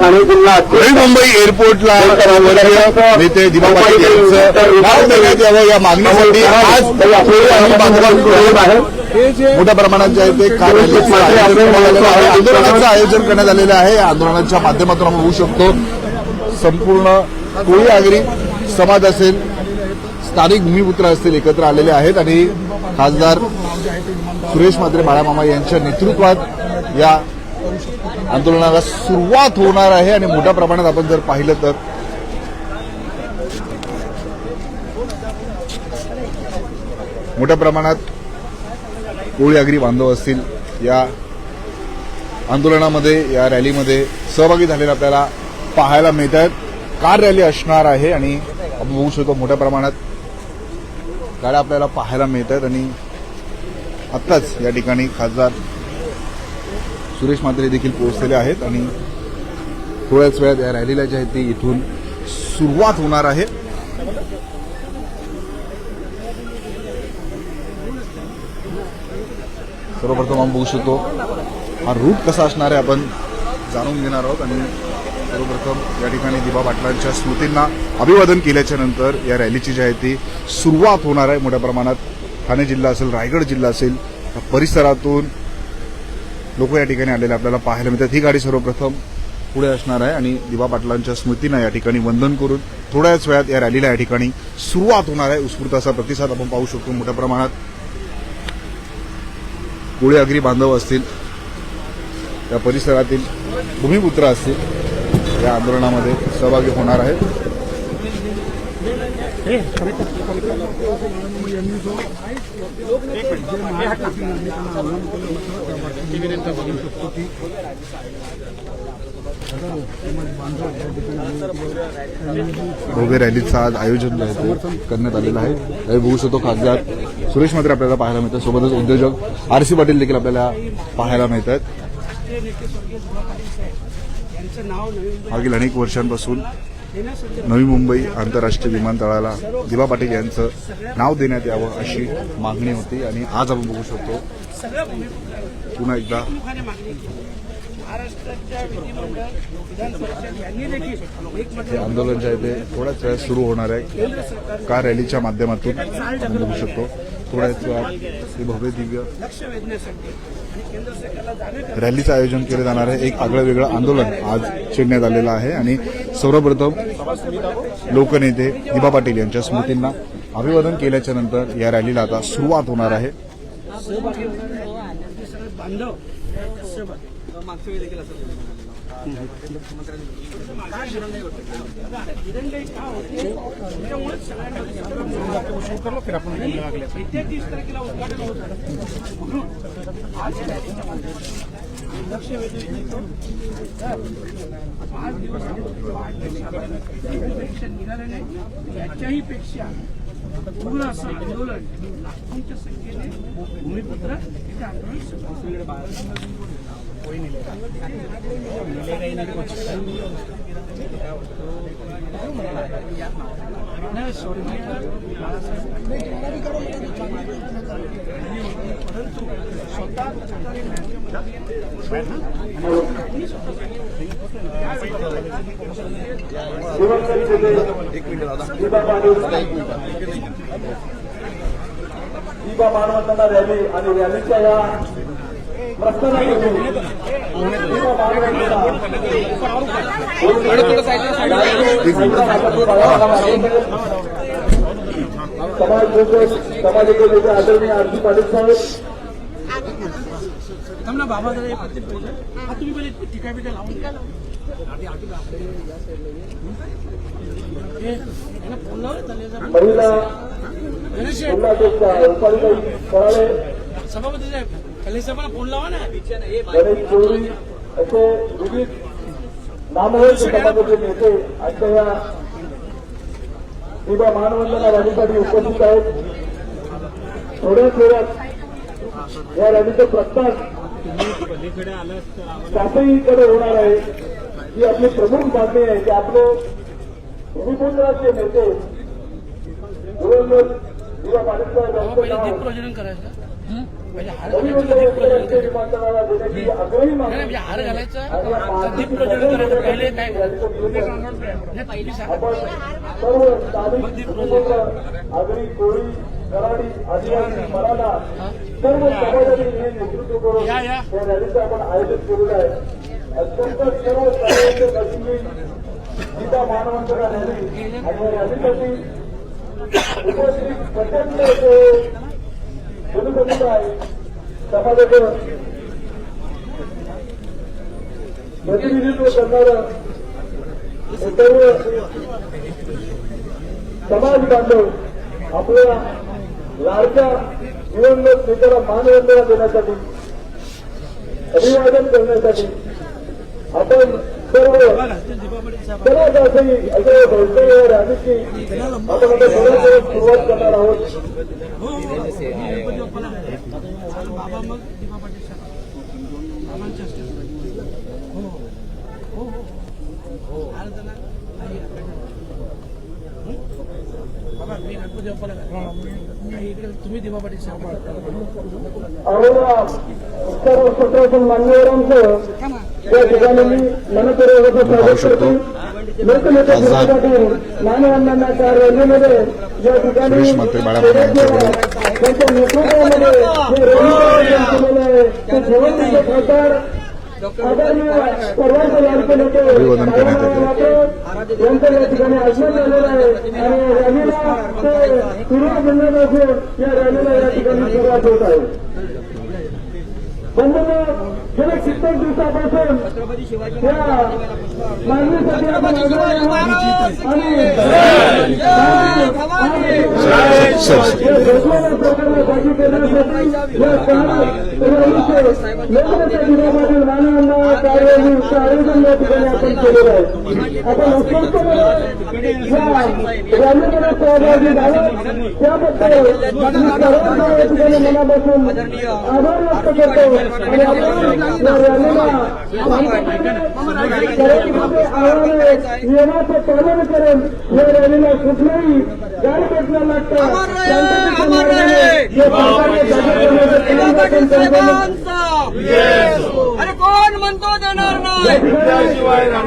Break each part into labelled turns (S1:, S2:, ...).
S1: मुंबई एअरपोर्टला नेते दिबा पाटील यांचं या मागणीसाठी आज मोठ्या प्रमाणात जे आहे ते. आंदोलनाचं आयोजन करण्यात आलेलं आहे. या आंदोलनाच्या माध्यमातून आपण होऊ शकतो. संपूर्ण कोळी आगरी समाज असेल स्थानिक भूमिपुत्र असतील एकत्र आलेले आहेत आणि खासदार सुरेश मात्रे बाळामामा यांच्या नेतृत्वात या आंदोलनाला सुरुवात होणार आहे आणि मोठ्या प्रमाणात आपण जर पाहिलं तर. मोठ्या प्रमाणात कोळी आगरी बांधव असतील या आंदोलनामध्ये या रॅलीमध्ये सहभागी झालेले आपल्याला पाहायला मिळत आहेत कार रॅली असणार आहे आणि आपण बघू शकतो मोठ्या प्रमाणात गाड्या आपल्याला पाहायला मिळत आहेत आणि आत्ताच या ठिकाणी खासदार सुरेश मात्रे देखील पोहोचलेले आहेत आणि थोड्याच वेळात या रॅलीला जे आहे ती इथून सुरुवात होणार आहे. सर्वप्रथम आपण बघू शकतो हा रूट कसा असणार आहे आपण जाणून घेणार आहोत आणि सर्वप्रथम या ठिकाणी दिबा पाटलांच्या स्मृतींना अभिवादन केल्याच्यानंतर या रॅलीची जी आहे ती सुरुवात होणार आहे. मोठ्या प्रमाणात ठाणे जिल्हा असेल रायगड जिल्हा असेल या परिसरातून लोक या ठिकाणी आलेले आपल्याला पाहायला मिळतात. ही गाडी सर्वप्रथम पुढे असणार आहे आणि दिवा पाटलांच्या स्मृतींना या ठिकाणी वंदन करून थोड्याच वेळात या रॅलीला या ठिकाणी सुरुवात होणार आहे. उत्स्फूर्त असा प्रतिसाद आपण पाहू शकतो मोठ्या प्रमाणात. कोळी अग्री बांधव असतील या परिसरातील भूमिपुत्र असतील या आंदोलनामध्ये सहभागी होणार आहेत. भव्य रॅलीचं आज आयोजन जे आहे ते करण्यात आलेलं आहे. त्यावेळी बघू शकतो खासदार सुरेश मात्र आपल्याला पाहायला मिळतात. सोबतच उद्योजक आर सी पाटील देखील आपल्याला पाहायला मिळत आहेत मागील अनेक वर्षांपासून नवी मुंबई आंतरराष्ट्रीय विमानतळाला दिवा पाटील यांचं नाव देण्यात यावं अशी मागणी होती आणि आज आपण बघू शकतो पुन्हा एकदा हे आंदोलन जे आहे ते थोड्याच वेळात सुरू होणार आहे. कार रॅलीच्या माध्यमातून आपण बघू शकतो थोड्याच वेळात हे भव्य दिव्य रॅलीचं आयोजन केलं जाणार आहे. एक आगळं वेगळं आंदोलन आज छेडण्यात आलेलं आहे आणि सर्वप्रथम लोकनेते दिबा पाटील यांच्या स्मृतींना अभिवादन केल्याच्यानंतर या रॅलीला आता सुरुवात होणार आहे.
S2: सहभागी आज लक्ष नाही याच्याही पेक्षा पूर्ण असं आंदोलन. लाखोंच्या संख्येने भूमिपुत्र तिथे आंदोलन नाही, स्वर्गीय बाळासाहेब परंतु स्वतः
S3: दीपा मानवताना रॅली आणि रॅलीच्या या प्रस्थानापासून समाज समाजाचे नेते आदरणीय आरती पाटील साहेब
S2: थांब ना बाबा जरा. हा तुम्ही पहिले टिका बिका लावून फोन लाव रे, त्याला जरा.
S3: महिला
S2: गणेश शेठ,
S3: जिल्हाध्यक्षा रुपालीताई कराळे
S2: सभापती साहेब कलेश साहेबांना फोन लावा ना.
S3: असे विविध नामवंत समाजाचे नेते आजच्या या दिबा मानवंदना रॅलीसाठी उपस्थित आहेत. थोड्याच वेळात या रॅलीचं प्रस्थान शासकीकडे होणार आहे. ही आपली प्रमुख मागणी आहे. की आपले भूमिपुत्राचे नेते
S2: करायचं म्हणजे
S4: विमानतळाला देण्याची आग्रही मागणी.
S2: हार घालायचं? प्रज्वलित करायचं पहिले काय?
S4: आपण सर्व स्थानिक आगरी कोळी कराडी आदिवासी मराठा सर्व समाजाने हे नेतृत्व करून
S2: या,
S4: रॅलीचं आपण आयोजन केलेलं आहे. अत्यंत सर्व समाजाचे प्रतिनिधी गीता मानवंतरा रॅली आणि या रॅलीसाठी उपस्थित प्रचंड असे जनसमुदाय समाजाचं प्रतिनिधित्व करणारं सर्व समाज बांधव आपल्या लाडक्या दिवंगत नेत्याला मानवंदना देण्यासाठी अभिवादन करण्यासाठी आपण सर्व सर्वात असंही आपण आता सर्व सुरुवात करणार आहोत.
S2: हो हो हो. हो बाबा मी गणपती बाप्पाला इकडे तुम्ही दीपा पाटील
S4: सर्व सत्रासन मान्यवरांचं या ठिकाणी मी मनपूर्वक स्वागत करतो लोकनेते मानवांना त्या रॅलीमध्ये या ठिकाणी
S1: सुरेश
S4: त्यांच्या नेतृत्वामध्ये जे रॅली केलेलं आहे ते निवडणुकीचे खासदार
S1: अभिवादन करण्यात येते.
S4: बाळासाहेब यांचं या ठिकाणी आगमन झालेलं आहे आणि रॅलीला सुरुवात झाल्यापासून या रॅलीला या ठिकाणी सुरुवात होत आहे बंधूंनो गेल्या कित्येक दिवसापासून या मागणीसाठी आपण आणि या घटनेला प्रकरणं करण्यासाठी या सहा लोकनेते दिनामधील या ठिकाणी आपण केलेलं आहे. आपण उत्स्फूर्तपणे या रॅलीमध्ये सहभागी झालात त्याबद्दल सर्वांना या ठिकाणी मनापासून आभार व्यक्त करतो. आणि आपण या रॅलीला आव्हाने नियमाचं पालन करून या रॅलीला कुठल्याही गैरघटना लागता
S3: कोण म्हणतो देणार नाही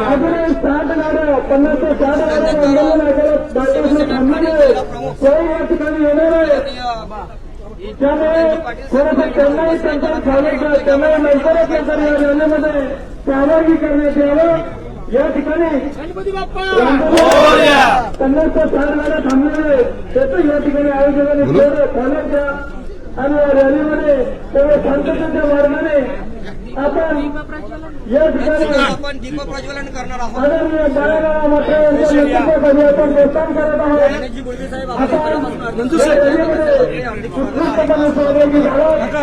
S4: अजूनही साठ गाड्या पन्नास ते साठ गाड्या आंदोलन ऐकायला बायपासला थांबलेले आहेत. कोणी या ठिकाणी येणार आहे त्यामुळे थोडंसं त्यांनाही त्यांचा स्वागत त्यांनाही लवकरात लवकर या रॅलीमध्ये सहभागी करण्यात यावं या ठिकाणी
S2: गणपती बाप्पा
S4: पन्नास ते साठ गाड्या थांबलेले आहेत. त्याचं या ठिकाणी आयोजकांनी थोडं स्वागत द्या आणि या रॅलीमध्ये तेवढं शांततेच्या मार्गाने आपण या ठिकाणी
S3: आपण दीप प्रज्वलन करणार आहोत.
S4: आदरणीय बाळाराव मात्रे यांच्या नेतृत्वाखाली आपण करत आहोत. आपण या रॅलीमध्ये उत्कृष्टपणे सहभागी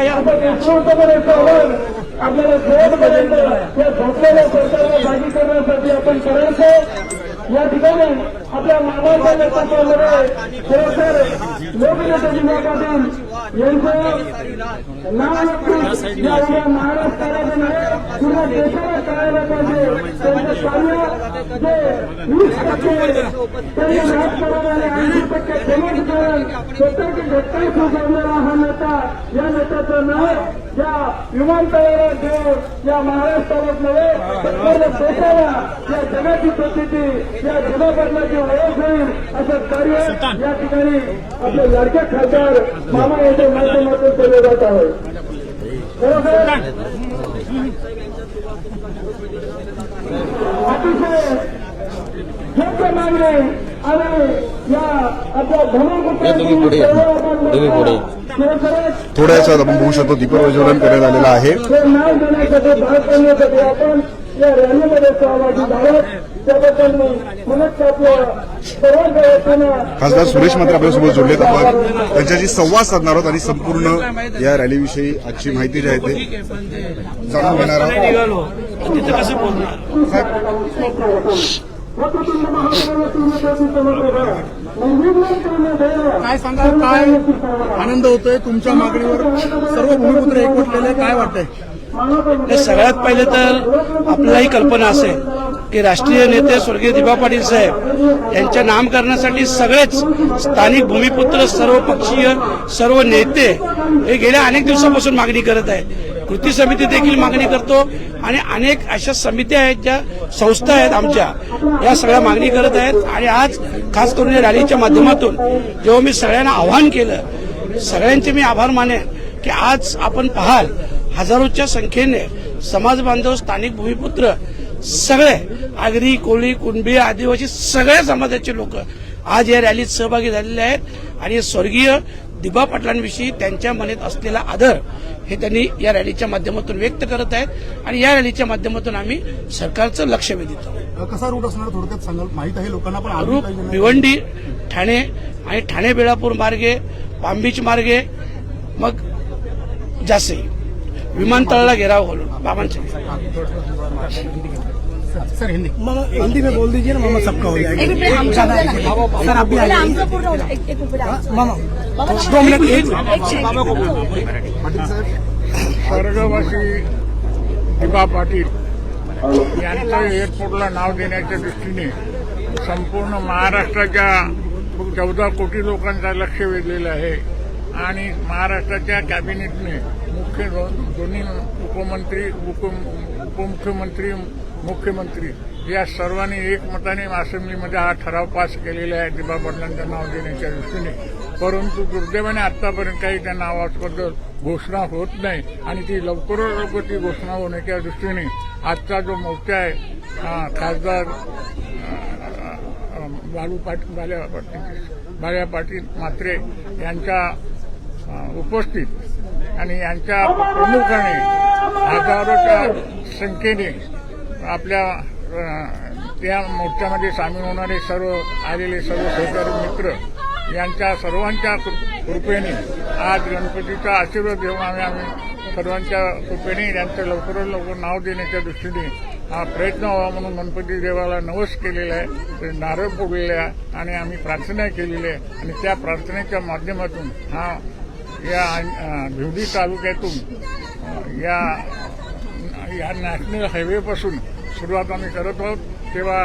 S4: आपण उत्स्फूर्तपणे सहभाग आपल्याला शेवटपर्यंत या झोपलेल्या सरकारला जागी करण्यासाठी आपण करायचं. या ठिकाणी आपल्या मानवाच्या नेतृत्वामध्ये खरोखर लोकनेते जिल्हा पाटील यांचं नाव महाराष्ट्राला नव्हे पूर्ण देशाला करायला पाहिजे. त्यांचं कार्य जे वीस टक्के त्यांनी नाश राजकारण आणि ऐंशी टक्के पेमेंट करून स्वतःची घटना सुचवलेला हा नेता या नेत्याचं नाव या विमानतळाला देऊन या महाराष्ट्रालाच नव्हे तर देशाला या जगाची प्रसिद्धी या जगाबदलाची ओळख होईल असं कार्य या ठिकाणी आपले लाडक्या खासदार मामा यांच्या माध्यमातून केले जात आहे. खरोखर अतिशय योग्य मागणी आणि या आपल्या धर्मपुत्रांची खरोखरच
S1: थोड्या वेळात आपण बघू शकतो दीपप्रज्वलन करण्यात आलेलं आहे.
S4: नाव देण्यासाठी भाग करण्यासाठी आपण या रॅलीमध्ये सहभागी झालो.
S1: खासदार सुरेश मात्र आपल्यासोबत जोडलेत. आपण त्यांच्याशी संवाद साधणार आहोत आणि संपूर्ण या रॅलीविषयी आजची माहिती जी आहे ते जाणून घेणार आहोत.
S5: काय सांगा काय आनंद होतोय तुमच्या मागणीवर? सर्व भूमिपुत्र एकवटलेले काय वाटतंय?
S2: सगळ्यात पहिले तर आपल्यालाही कल्पना असेल की राष्ट्रीय नेते स्वर्गीय दिबा पाटील साहेब यांच्या नामकरणासाठी सगळेच स्थानिक भूमिपुत्र सर्व पक्षीय सर्व नेते हे गेल्या अनेक दिवसापासून मागणी करत आहेत. कृती समिती देखील मागणी करतो आणि अनेक अशा समित्या आहेत ज्या संस्था आहेत आमच्या. या सगळ्या मागणी करत आहेत आणि आज खास करून या रॅलीच्या माध्यमातून जेव्हा मी सगळ्यांना आव्हान केलं सगळ्यांचे मी आभार मानेन की आज आपण पाहाल हजारोच्या संख्येने समाज बांधव स्थानिक भूमिपुत्र सगळे आगरी कोळी कुणबी आदिवासी सगळ्या समाजाचे लोक आज या रॅलीत सहभागी झालेले आहेत. आणि स्वर्गीय दिबा पाटलांविषयी त्यांच्या मनात असलेला आदर हे त्यांनी या रॅलीच्या माध्यमातून व्यक्त करत आहेत. आणि या रॅलीच्या माध्यमातून आम्ही सरकारचं लक्ष वेधितो
S5: कसा रूट असणार थोडक्यात सांगाल? माहीत आहे लोकांना पण ना.
S2: भिवंडी ठाणे आणि ठाणे बेळापूर मार्गे पामबीच मार्गे मग जासे विमानतळाला घेराव घालून बाबांच्या
S5: सर हिंदी.
S2: हिंदी में बोल दीजिए ना मामा सबका हो
S6: ना सर आप भी.
S2: मामा
S6: बाबा,
S2: दो मिनिट एक
S6: एक मिनिट.
S5: पाटील साहेब
S7: स्वर्गवासी दिबा पाटील यांचं एअरपोर्टला नाव देण्याच्या दृष्टीने संपूर्ण महाराष्ट्राच्या चौदा कोटी लोकांचा लक्ष वेधलेलं आहे. आणि महाराष्ट्राच्या कॅबिनेटने मुख्य दोन्ही उपमंत्री उप उपमुख्यमंत्री मुख्यमंत्री या सर्वांनी एकमताने असेंब्लीमध्ये हा ठराव पास केलेला आहे दिबा पाटलांचं नाव देण्याच्या दृष्टीने. परंतु दुर्दैवाने आतापर्यंत काही त्या नावाबद्दल घोषणा होत नाही आणि ती लवकरात लवकर ती घोषणा होण्याच्या दृष्टीने आजचा जो मोर्चा आहे खासदार बालू पाटील बाल्या पाटील बाल्या पाटील म्हात्रे यांच्या उपस्थित आणि यांच्या प्रमुखाने हजारोच्या संख्येने आपल्या त्या मोर्चामध्ये सामील होणारे सर्व आलेले सर्व सहकारी मित्र यांच्या सर्वांच्या कृपेने आज गणपतीचा आशीर्वाद घेऊन आम्ही आम्ही सर्वांच्या कृपेने यांचं लवकरात लवकर नाव देण्याच्या दृष्टीने हा प्रयत्न व्हावा म्हणून गणपती देवाला नवस केलेला आहे नारळ फोडलेला आहे आणि आम्ही प्रार्थना केलेली आहे. आणि त्या प्रार्थनेच्या माध्यमातून हा या भिवडी तालुक्यातून या या नॅशनल हायवेपासून सुरुवात आम्ही करत आहोत. तेव्हा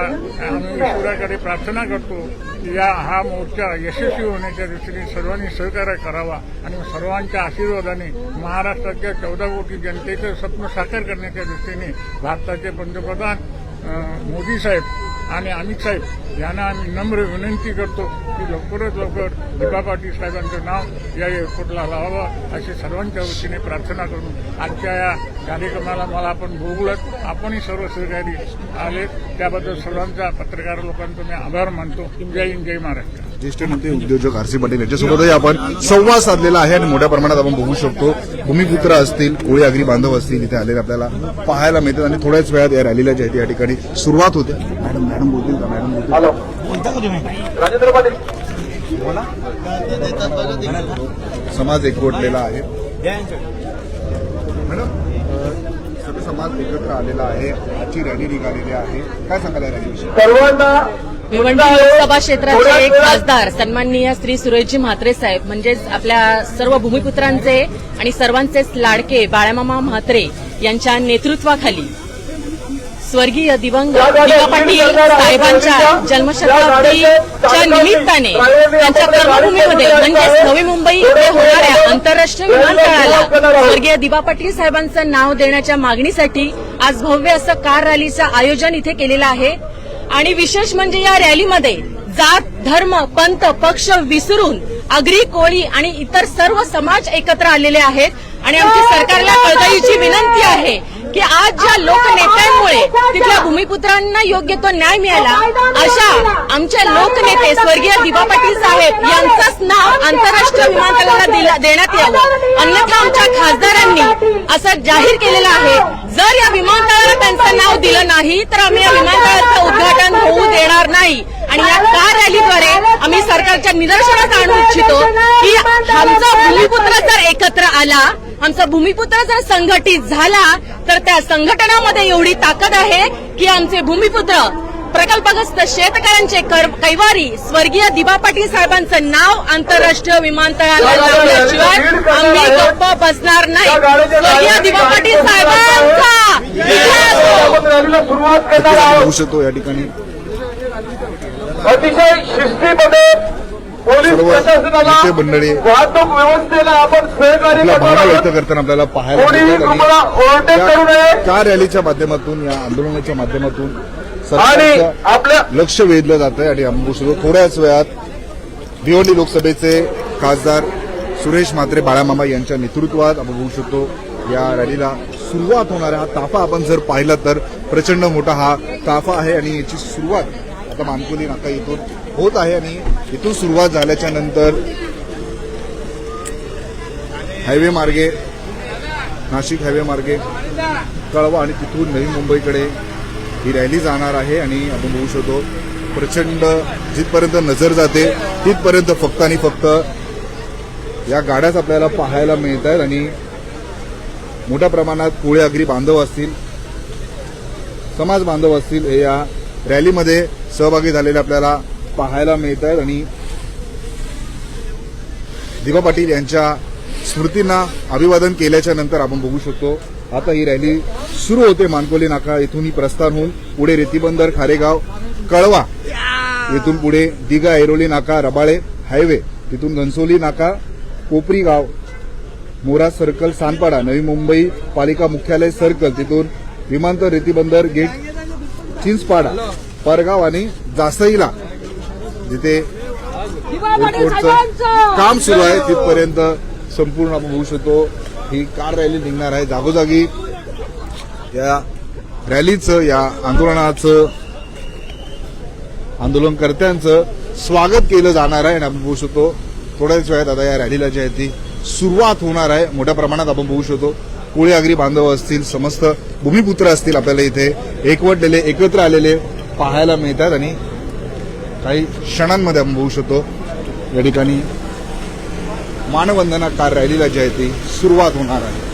S7: आम्ही ईश्वराकडे प्रार्थना करतो की या हा मोर्चा यशस्वी होण्याच्या दृष्टीने सर्वांनी सहकार्य करावा आणि सर्वांच्या आशीर्वादाने महाराष्ट्राच्या चौदा कोटी जनतेचं स्वप्न साकार करण्याच्या दृष्टीने भारताचे पंतप्रधान मोदी साहेब आणि अमित साहेब यांना आम्ही नम्र विनंती करतो की लवकरात लवकर दिबा पाटील साहेबांचं नाव या एअरपोर्टला लावावं अशी सर्वांच्या वतीने प्रार्थना करून आजच्या या कार्यक्रमाला मला आपण भोगलत आपणही सर्व सहकारी आले. त्याबद्दल सर्वांचा पत्रकार लोकांचा मी आभार मानतो. जय हिंद जय महाराष्ट्र.
S1: ज्येष्ठ नेते उद्योजक आर सी पाटील यांच्यासोबतही आपण संवाद साधलेला आहे आणि मोठ्या प्रमाणात आपण बघू शकतो. भूमिपुत्र असतील कोळी आगरी बांधव असतील इथे आलेले आपल्याला पाहायला मिळतात आणि थोड्याच वेळात या रॅलीला जी आहे ती या ठिकाणी सुरुवात होते. मॅडम मॅडम बोलतील का? मॅडम बोलतील.
S4: राजेंद्र पाटील.
S1: समाज एकवटलेला आहे. मॅडम समाज एकत्र आलेला आहे. आजची रॅली निघालेली आहे. काय सांगाल या रॅलीविषयी?
S4: सर्वांना
S8: भिवंडी लोकसभा क्षेत्राचे एक खासदार सन्माननीय श्री सुरेशजी म्हात्रे साहेब म्हणजेच आपल्या सर्व भूमिपुत्रांचे आणि सर्वांचेच लाडके बाळामामा म्हात्रे यांच्या नेतृत्वाखाली स्वर्गीय दिवंगत दिवा पाटील साहेबांच्या जन्मशताब्दीच्या निमित्ताने त्यांच्या कर्मभूमीमध्ये म्हणजेच नवी मुंबई इथे होणाऱ्या आंतरराष्ट्रीय विमानतळाला स्वर्गीय दिवा पाटील साहेबांचं नाव देण्याच्या मागणीसाठी आज भव्य असं कार रॅलीचं आयोजन इथे केलेलं आहे. आणि विशेष म्हणजे या रॅलीमध्ये जात धर्म पंथ पक्ष विसरून आगरी कोळी आणि इतर सर्व समाज एकत्र आलेले आहेत. आणि आमची सरकारला कळकळीची विनंती आहे की आज ज्या लोकनेत्यांमुळे तिथल्या भूमिपुत्रांना योग्य तो न्याय मिळाला अशा आमच्या लोकनेते स्वर्गीय दिवा पाटील साहेब यांचंच नाव आंतरराष्ट्रीय विमानतळाला दिला- देण्यात यावं. अन्यथा आमच्या खासदारांनी असं जाहीर केलेलं आहे जर या विमानतळाला त्यांचं नाव दिलं नाही तर आम्ही या विमानतळाचं उद्घाटन होऊ देणार नाही. आणि या कार रॅलीद्वारे आम्ही सरकारच्या निदर्शनास आणू इच्छितो की आमचा भूमिपुत्र जर एकत्र आला आमचा भूमिपुत्र जर संघटित झाला तर त्या संघटनामध्ये एवढी ताकद आहे की आमचे भूमिपुत्र प्रकल्पग्रस्त शेतकऱ्यांचे कर- कैवारी स्वर्गीय दिबा पाटील साहेबांचं नाव आंतरराष्ट्रीय विमानतळाला लावल्याशिवाय आम्ही गप्प बसणार नाही. स्वर्गीय दिबा पाटील साहेबांचा
S1: या ठिकाणी.
S4: अतिशय शिस्तीमध्ये पोलीस प्रशासनाला वाहतूक व्यवस्थेला आपण सहकार्य
S1: व्यक्त. करताना आपल्याला पाहायला
S4: ओव्हरटेक करू नये.
S1: रॅलीच्या माध्यमातून या आंदोलनाच्या माध्यमातून
S4: आणि
S1: सरकारचं
S4: आपल्या
S1: लक्ष वेधलं जात आहे आणि बसलो थोड्याच वेळात भिवंडी लोकसभेचे खासदार सुरेश म्हात्रे बाळामामा यांच्या नेतृत्वात आपण बघू शकतो या रॅलीला सुरुवात होणार हा ताफा आपण जर पाहिला तर प्रचंड मोठा हा ताफा आहे आणि याची सुरुवात आता मानकोली नाका इथून होत आहे आणि इथून सुरुवात झाल्याच्यानंतर हायवे मार्गे नाशिक हायवे मार्गे कळवा आणि तिथून नवी मुंबईकडे ही रॅली जाणार आहे आणि आपण बघू शकतो प्रचंड जिथपर्यंत नजर जाते तिथपर्यंत फक्त आणि फक्त या गाड्याच आपल्याला पाहायला मिळत आहेत आणि मोठ्या प्रमाणात कोळे अगरी बांधव असतील समाज बांधव असतील हे या रॅलीमध्ये सहभागी झालेले आपल्याला पाहायला मिळत आहेत आणि दिवा पाटील यांच्या स्मृतींना अभिवादन केल्याच्यानंतर आपण बघू शकतो आता ही रॅली सुरू होते मानकोली नाका. इथून ही प्रस्थान होऊन पुढे रेतीबंदर खारेगाव कळवा इथून पुढे दिघा ऐरोली नाका रबाळे हायवे तिथून घनसोली नाका कोपरी गाव मोरा सर्कल सानपाडा नवी मुंबई पालिका मुख्यालय सर्कल तिथून विमानतळ रेतीबंदर गेट चिंचपाडा परगाव आणि जासईला जिथे एअरपोर्टचं काम सुरू आहे. तिथपर्यंत संपूर्ण आपण बघू शकतो. ही कार रॅली निघणार आहे. जागोजागी या रॅलीचं या आंदोलनाचं आंदोलनकर्त्यांचं स्वागत केलं जाणार आहे. आणि आपण बघू शकतो थोड्याच वेळात आता या रॅलीला जी आहे ती सुरुवात होणार आहे. मोठ्या प्रमाणात आपण बघू शकतो कोळी आगरी बांधव असतील समस्त भूमिपुत्र असतील आपल्याला इथे. एकवटलेले एकत्र आलेले पाहायला मिळतात. आणि काही क्षणांमध्ये आपण बघू शकतो या ठिकाणी मानवंदना कार रॅलीला जी आहे ती सुरुवात होणार आहे.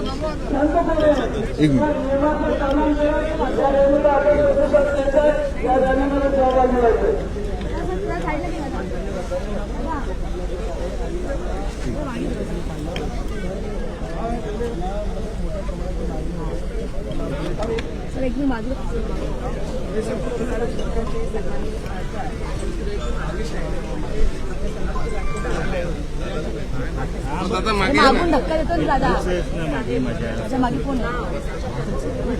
S1: एक मिनिट
S4: या रॅलीमध्ये सहभाग मिळायचे
S6: सर एकदम बाजूला मागून धक्का देतो ना दादा. त्याच्यामागे कोण? आहे?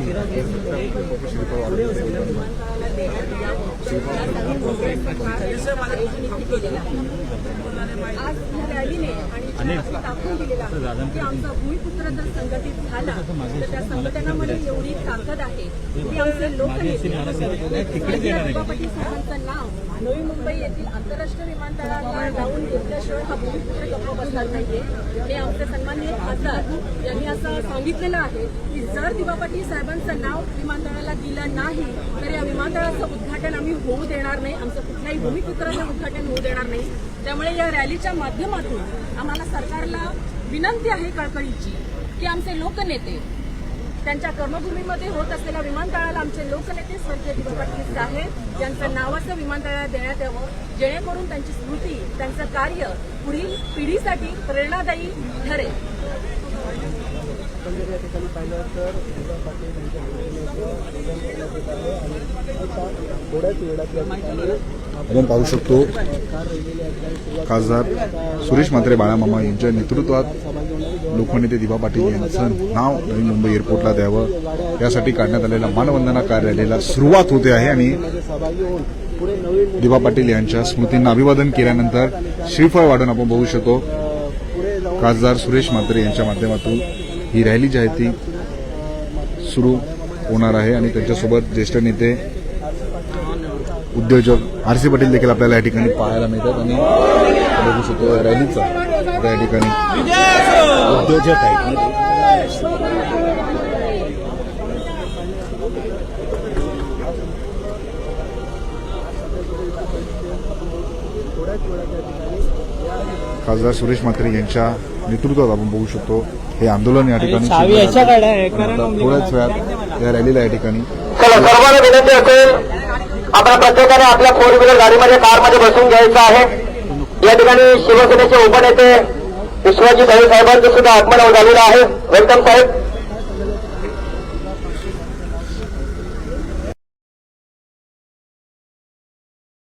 S8: आज या रॅलीने आणि आपण दाखवून दिलेलं आहे की आमचा भूमिपुत्र जर संघटित झाला तर त्या संघटनामध्ये एवढी ताकद आहे की आमचे लोकनेते दिबापटी साहेबांचं नाव नवी मुंबई येथील आंतरराष्ट्रीय विमानतळाला जाऊन घेतल्याशिवाय हा भूमिपुत्र गप्प बसणार नाहीये. हे आमचे सन्माननीय खासदार यांनी असं सांगितलेलं आहे की जर दिबापटी साहेबांचं नाव विमानतळाला दिलं नाही तर या विमानतळाचं उद्घाटन आम्ही होऊ देणार नाही. आमचं कुठल्याही भूमिपुत्राचं उद्घाटन होऊ देणार नाही. त्यामुळे या रॅलीच्या माध्यमातून आम्हाला सरकारला विनंती आहे कळकळीची की आमचे लोकनेते त्यांच्या कर्मभूमीमध्ये होत असलेल्या विमानतळाला आमचे लोकनेते स्वर्गीय दिबा पाटील यांचं नावाचं विमानतळाला देण्यात यावं जेणेकरून त्यांची स्मृती त्यांचं कार्य पुढील पिढीसाठी प्रेरणादायी ठरेल.
S1: आपण पाहू शकतो खासदार सुरेश म्हात्रे बाळामामा यांच्या नेतृत्वात लोकनेते दिबा पाटील यांचं नाव नवी मुंबई एअरपोर्टला द्यावं. यासाठी काढण्यात आलेल्या मानवंदना कार्यालयाला सुरुवात होते आहे आणि दिबा पाटील यांच्या स्मृतींना अभिवादन केल्यानंतर श्रीफळ वाढून आपण बघू शकतो. खासदार सुरेश म्हात्रे यांच्या माध्यमातून ही रॅली जी आहे ती सुरू होणार आहे आणि त्यांच्यासोबत ज्येष्ठ नेते उद्योजक आर सी पाटील देखील आपल्याला या ठिकाणी पाहायला मिळतात आणि बघू शकतो या रॅलीचा. या ठिकाणी उद्योजक आहेत. खासदार सुरेश म्हात्रे यांच्या नेतृत्वात आपण बघू शकतो. हे आंदोलन या ठिकाणी आहे. थोड्याच वेळात या रॅलीला या ठिकाणी
S9: आपल्या आपण प्रत्येकाने आपल्या फोर व्हीलर गाडीमध्ये कारमध्ये बसून घ्यायचं आहे. या ठिकाणी शिवसेनेचे उपनेते विश्वजी भाई साहेबांचं सुद्धा आगमन झालेलं आहे. वेलकम साहेब.